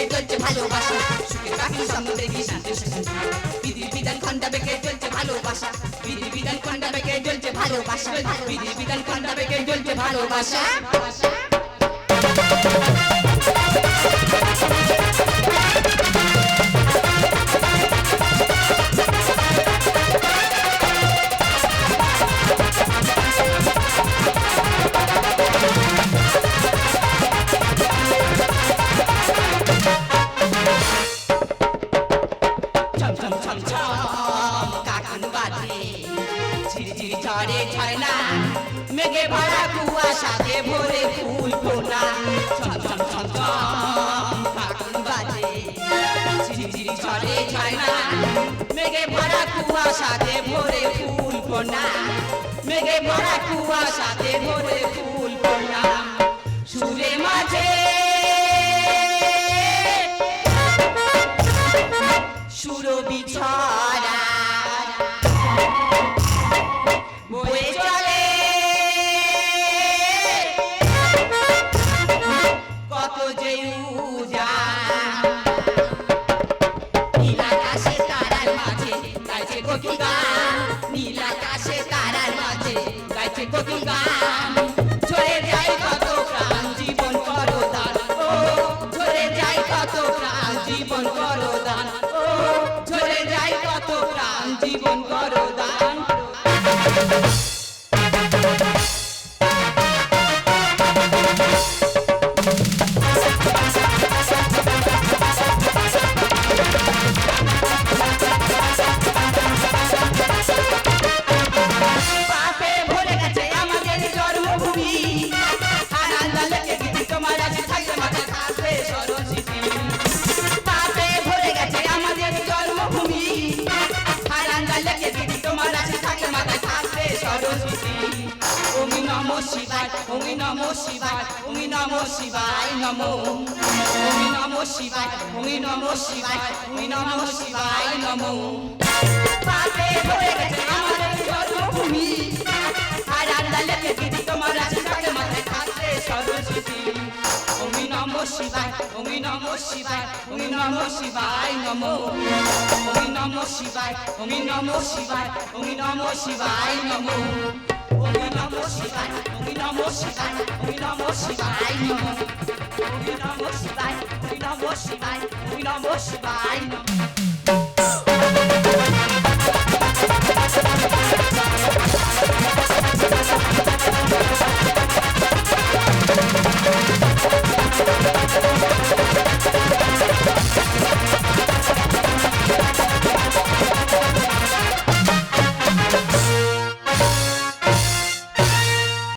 বেঁকে জ্বলছে ভালোবাসা। সুখের পাখি দেখি শান্তি শান্তি বিধির বিধান খন্ডা বেঁকে চলছে ভালোবাসা? বিধি বিধান খন্ডা বেঁকে চলছে ভালোবাসা? বিধি বিধান খন্ডা বেঁকে চলছে ভালোবাসা? ছম ছম ছম ছম, কাকান বাজে ঝিরি ঝিরি ঝড়ে ঝরে না মেঘে ভরা কুয়াশাতে ভরে ফুল ফোটা। ছম ছম ছম ছম, কাকান বাজে ঝিরি ঝিরি ঝড়ে ঝরে না মেঘে ভরা কুয়াশাতে ভরে ফুল ফোটা। মেঘে ভরা কুয়াশাতে ভরে ফুল ফোটা। সুরে মাঝে Portugal. শিবায় ওমি নমো শিবায় ওমি নমো শিবায় নমো ওমি নমো শিবায় ওমি নমো শিবায় ওমি নমো শিবায় নমো পাপে ভরে গেছে আমাদের জন্মভূমি আর আন্দালেতে দিদি তোমার থাকে মাথায় থাকবে নম শিবায় নমো ওমি নম শিবায় ওমি নম শিবায় ওমি